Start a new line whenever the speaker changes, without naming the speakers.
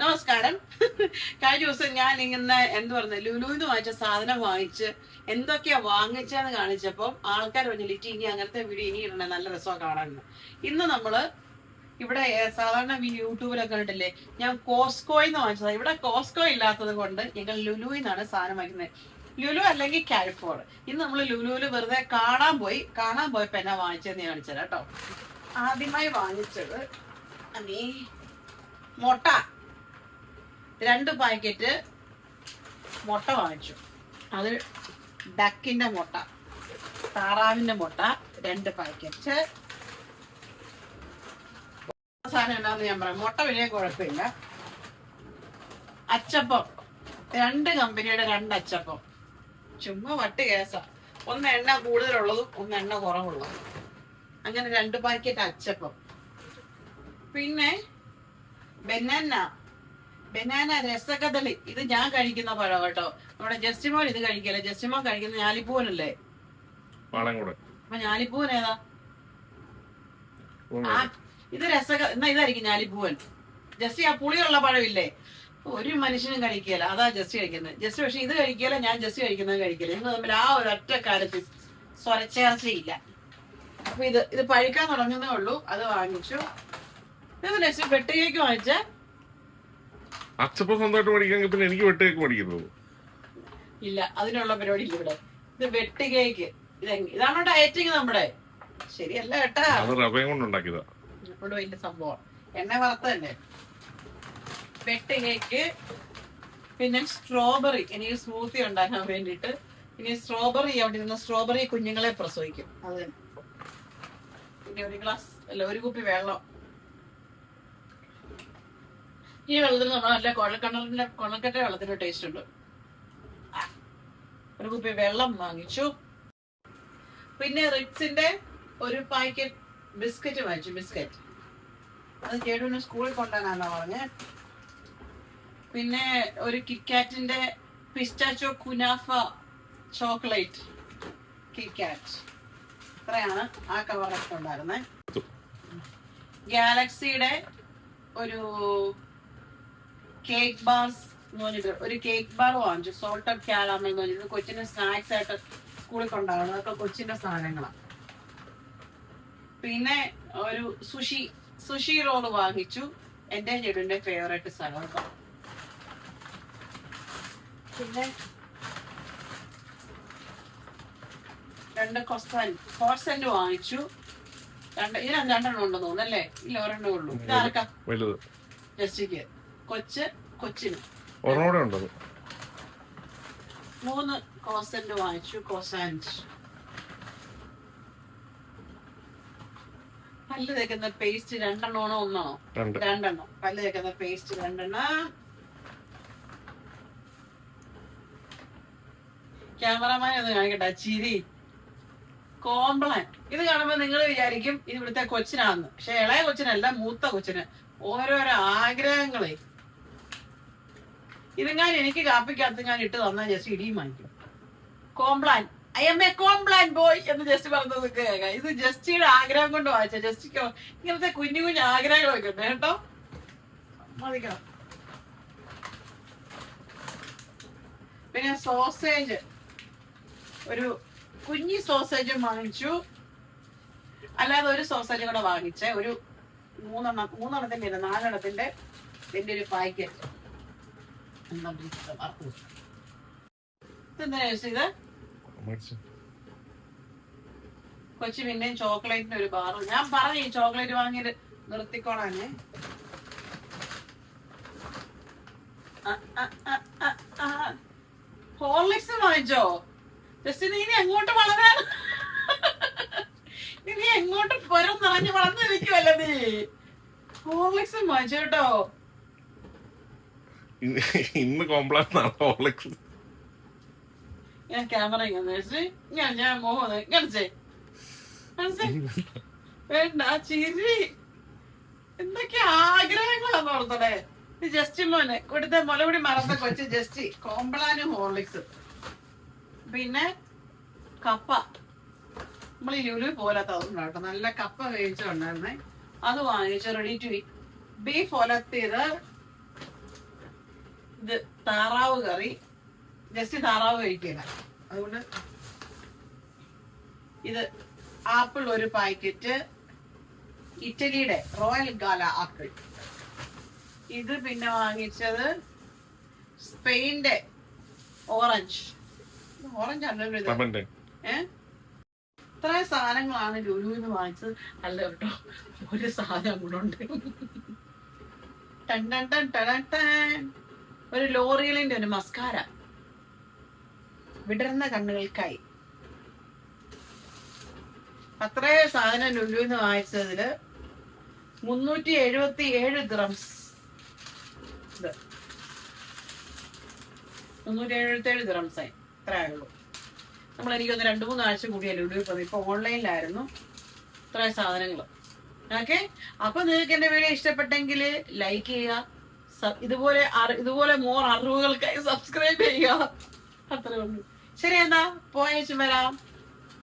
നമസ്കാരം. കഴിഞ്ഞ ദിവസം ഞാൻ ഇങ്ങനെ എന്ത് പറഞ്ഞു ലുലുന്ന് വാങ്ങിച്ച സാധനം വാങ്ങിച്ച് എന്തൊക്കെയാ വാങ്ങിച്ചെന്ന് കാണിച്ചപ്പോൾ ആൾക്കാർ പറഞ്ഞു ലിറ്റി ഇനി അങ്ങനത്തെ വീഡിയോ ഇനി ഇടണേ നല്ല രസമാണ് കാണാൻ. ഇന്ന് നമ്മൾ ഇവിടെ സാധാരണ യൂട്യൂബിലൊക്കെ കണ്ടില്ലേ ഞാൻ കോസ്കോയിൽ നിന്ന് വാങ്ങിച്ചത് ഇവിടെ കോസ്കോ ഇല്ലാത്തത് കൊണ്ട് ഞങ്ങൾ ലുലുവിൽ നിന്നാണ് സാധനം വാങ്ങിക്കുന്നത്. ലുലു അല്ലെങ്കിൽ കാൽഫോർ ഇന്ന് നമ്മൾ ലുലുവിൽ വെറുതെ കാണാൻ പോയി. കാണാൻ പോയപ്പോ എന്നാ വാങ്ങിച്ചതെന്ന് കാണിച്ചത് കേട്ടോ. ആദ്യമായി വാങ്ങിച്ചത് അനീ മുട്ട. രണ്ട് പാക്കറ്റ് മുട്ട വാങ്ങിച്ചു. അത് ഡക്കിന്റെ മുട്ട താറാവിന്റെ മുട്ട രണ്ട് പാക്കറ്റ് സാധനം എന്താന്ന് ഞാൻ പറയാം. മുട്ട വലിയ കുഴപ്പമില്ല. അച്ചപ്പം രണ്ട് കമ്പനിയുടെ രണ്ട് അച്ചപ്പം. ചുമ്മാ വട്ട് കേസാ. ഒന്ന് എണ്ണ കൂടുതലുള്ളതും ഒന്ന് എണ്ണ കുറവുള്ളതും. അങ്ങനെ രണ്ട് പാക്കറ്റ് അച്ചപ്പം. പിന്നെ ബനാന. ബനാന രസകദളി ഇത് ഞാൻ കഴിക്കുന്ന പഴം കേട്ടോ. നമ്മുടെ ജസ്റ്റിമോൻ ഇത് കഴിക്കല്ലേ? ജസ്റ്റിമോൻ കഴിക്കുന്ന ഞാലിപ്പൂവനല്ലേ?
അല്ലേ
അപ്പൊ ഞാലിപ്പൂവൻ ഏതാ? ആ ഇത് രസക എന്നാ ഇതായിരിക്കും ഞാലിപ്പൂവൻ. ജസ്റ്റ് ആ പുളിയുള്ള പഴമില്ലേ? ഒരു മനുഷ്യനും കഴിക്കല അതാ ജസ്റ്റ് കഴിക്കുന്നത്. ജസ്റ്റ് പക്ഷെ ഇത് കഴിക്കല ഞാൻ ജസ്റ്റ് കഴിക്കുന്നത് കഴിക്കല ഞങ്ങൾ തമ്മിൽ ആ ഒരു ഒറ്റ കാര്യത്തിൽ സ്വരച്ചേർച്ചയില്ല. അപ്പൊ ഇത് ഇത് പഴിക്കാൻ തുടങ്ങുന്നേ ഉള്ളൂ. അത് വാങ്ങിച്ചു. ഇത് നെക്സ്റ്റ് പെട്ടിയേക്ക് വാങ്ങിച്ച
അച്ചപ്പം സ്വന്തമായിട്ട് മേടിക്കാമെങ്കിൽ പിന്നെ എനിക്ക് വെട്ടുകേക്ക് മേടിക്കുന്നത്
ഇല്ല അതിനുള്ള പരിപാടി ഇല്ല ഇവിടെ. ഇത് വെട്ടുകേക്ക് ഇതാണ് ഡയറ്റിങ് നമ്മുടെ? ശരിയല്ല കേട്ടാ
അത് റവയും കൊണ്ട് ഉണ്ടാക്കിയതാ.
എപ്പോഴും വലിയ സംഭവം എണ്ണ വറുത്തതല്ലേ? വെട്ട് കേക്ക് പിന്നെ സ്ട്രോബെറി എനിക്ക് സ്മൂത്തി ഉണ്ടാക്കാൻ വേണ്ടിയിട്ട് ഇനി സ്ട്രോബെറി അവിടെ ഇരുന്ന സ്ട്രോബെറി കുഞ്ഞുങ്ങളെ പ്രസവിക്കും. അത്. പിന്നെ ഒരു ഗ്ലാസ് അല്ല ഒരു കുപ്പി വെള്ളം. ഈ വെള്ളത്തിൽ നമ്മൾ നല്ല കുഴൽക്കിണറിന്റെ കുഴൽക്കട്ട വെള്ളത്തിന്റെ ടേസ്റ്റ് ഉണ്ട്. ഒരു കുപ്പി വെള്ളം വാങ്ങിച്ചു. പിന്നെ റിക്സിന്റെ ഒരു പാക്കറ്റ് ബിസ്ക്കറ്റ് വാങ്ങിച്ചു ബിസ്ക്കറ്റ്. അത് കേടുവിന് സ്കൂളിൽ കൊണ്ടുപോകാനാണോ പറഞ്ഞ്. പിന്നെ ഒരു കിക്കാറ്റിന്റെ പിസ്റ്റാച്ചോ കുനാഫ ചോക്ലേറ്റ് കിക്കാറ്റ്. ഇത്രയാണ് ആ കവറൊക്കെ ഉണ്ടായിരുന്നത് ഗാലക്സിയുടെ ഒരു കേക്ക് ബാർസ് എന്ന് പറഞ്ഞിട്ട് ഒരു കേക്ക് ബാർ വാങ്ങിച്ചു. സോൾട്ടഡ് ക്യാരാമൽ എന്ന് പറഞ്ഞിട്ട് കൊച്ചിന് സ്നാക്സ് ആയിട്ട് സ്കൂളിൽ കൊണ്ടാകണം അതൊക്കെ കൊച്ചിന്റെ സാധനങ്ങളാണ് പിന്നെ ഒരു സുഷി സുഷി റോൾ വാങ്ങിച്ചു. എന്റെ ചെടുവിന്റെ ഫേവറേറ്റ് സ്ഥലം പിന്നെ രണ്ട് കൊസ്താൻ കോസെന്റ് വാങ്ങിച്ചു. രണ്ട് ഇതിനകത്ത് രണ്ടെണ്ണം ഉണ്ടെന്ന് തോന്നുന്നു അല്ലേ? ഇല്ല ഒരെണ്ണേ ഉള്ളൂ. ഇതാർക്കാ?
വലുത്.
ജസ്റ്റിക്ക്. കൊച്ച് കൊച്ചിന്.
ഒരെണ്ണം കൂടെ ഉണ്ടത്.
മൂന്ന് കോസന്റ് വാങ്ങിച്ചു കോസാൻഡ് പല്ല് തേക്കുന്ന പേസ്റ്റ് രണ്ടെണ്ണമാണോ ഒന്നാണോ
രണ്ട്.
രണ്ടെണ്ണം. പല്ല് തേക്കുന്ന പേസ്റ്റ് രണ്ടെണ്ണം. ക്യാമറമാൻ ഒന്ന് കാണിക്കട്ടെ ചിരി. കോംപ്ലൻ. ഇത് കാണുമ്പോ നിങ്ങൾ വിചാരിക്കും ഇത് ഇവിടുത്തെ കൊച്ചിനാന്ന്. പക്ഷെ ഇളയ കൊച്ചിനല്ല മൂത്ത കൊച്ചിന്. ഓരോരോ ആഗ്രഹങ്ങളെ. ഇതെങ്ങാൻ എനിക്ക് കാപ്പിക്കകത്ത് ഞാൻ ഇട്ട് തന്നാൽ ജസ്റ്റ് ഇടിയും വാങ്ങിക്കും. Complan. I am a Complan boy എന്ന് ജസ്റ്റ് പറഞ്ഞത് കേൾക്കാം. ഇത് ജസ്റ്റിയുടെ ആഗ്രഹം കൊണ്ട് വായിച്ച ജസ്റ്റിക്കോ ഇങ്ങനത്തെ കുഞ്ഞു കുഞ്ഞു ആഗ്രഹങ്ങളൊക്കെ ഉണ്ട് കേട്ടോ? മതിക്കണം പിന്നെ സോസേജ് ഒരു കുഞ്ഞി സോസേജും വാങ്ങിച്ചു. അല്ലാതെ ഒരു സോസേജും കൂടെ വാങ്ങിച്ചേ. ഒരു മൂന്നെണ്ണം മൂന്നെണ്ണത്തിന്റെ നാലെണ്ണത്തിന്റെ എന്റെ ഒരു പാക്കറ്റ് കൊച്ചി പിന്നെയും ചോക്ലേറ്റിന് ഒരു ബാർ ഞാൻ പറഞ്ഞു ചോക്ലേറ്റ് വാങ്ങിയത് നിർത്തിക്കോളാനേ. ഹോർലിക്സ് വാങ്ങിച്ചോ? ജസ്റ്റ് നീ എങ്ങോട്ട് വളരാൻ? നീ എങ്ങോട്ട് പുരം നിറഞ്ഞു വളർന്നു നിൽക്കുവല്ലേ നീ? ഹോർലിക്സ് വാങ്ങിച്ചോ കേട്ടോ.
ഇന്ന് ഹോർലിക്സ്
ഞാൻ ക്യാമറ ഇങ്ങനെ ഞാൻ ഞാൻ കാണിച്ചേ വേണ്ട ചിരി. എന്തൊക്കെ ആഗ്രഹങ്ങളാന്ന് ഓർത്തടെ ജസ്റ്റ് മോനെ കൊടുത്ത മുലപൊടി മറന്ന കൊച്ച് ജസ്റ്റ് കോംപ്ലാനും ഹോർലിക്സ്. പിന്നെ കപ്പ. നമ്മൾ ഈ ലുലു പോലാത്ത അതുകൊണ്ടാട്ടോ നല്ല കപ്പ വേവിച്ചുണ്ടായിരുന്നേ അത് വാങ്ങിച്ചു റെഡി ടു ബീഫ് ഒലത്തിയത് ഇത് താറാവ് കറി. ജസ്റ്റ് താറാവ് കഴിക്കില്ല അതുകൊണ്ട് ഇത് ആപ്പിൾ ഒരു പാക്കറ്റ്. ഇറ്റലിയുടെ റോയൽ ഗാല ആപ്പിൾ. ഇത് പിന്നെ വാങ്ങിച്ചത് സ്പെയിന്റെ ഓറഞ്ച്. ഓറഞ്ച് അല്ലല്ലോ ഇത്.
ലെമന്റെ
ഏ? ഇത്ര സാധനങ്ങളാണ് ലുലുവിന്ന് വാങ്ങിച്ചത്. അല്ല കേട്ടോ ഒരു സാധനം കൂടെ ഉണ്ട്. ടൻ ടൻ ടൺ ടൻ. ഒരു ലോറിയലിന്റെ ഒരു മസ്കാര. വിടർന്ന കണ്ണുകൾക്കായി. അത്രേ സാധനം ലുലുവിന്ന് വാങ്ങിച്ചതിൽ മുന്നൂറ്റി എഴുപത്തി ഏഴ് ദ്രംസ് മുന്നൂറ്റി എഴുപത്തി ഏഴ് ദ്രംസായി ഇത്രയേ ഉള്ളൂ. നമ്മൾ എനിക്കൊന്ന് രണ്ട് മൂന്ന് ആഴ്ച കൂടിയല്ലേ ലുലു ഇപ്പം ഇപ്പൊ ഓൺലൈനിലായിരുന്നു. ഇത്രയും സാധനങ്ങൾ ഓക്കെ? അപ്പൊ നിങ്ങൾക്ക് എന്റെ വീഡിയോ ഇഷ്ടപ്പെട്ടെങ്കിൽ ലൈക്ക് ചെയ്യുക ഇതുപോലെ ഇതുപോലെ മോർ അറിവുകൾക്കായി സബ്സ്ക്രൈബ് ചെയ്യുക. അത്രേ ഉള്ളൂ. ശരി എന്നാ പോയേച്ചും വരാം.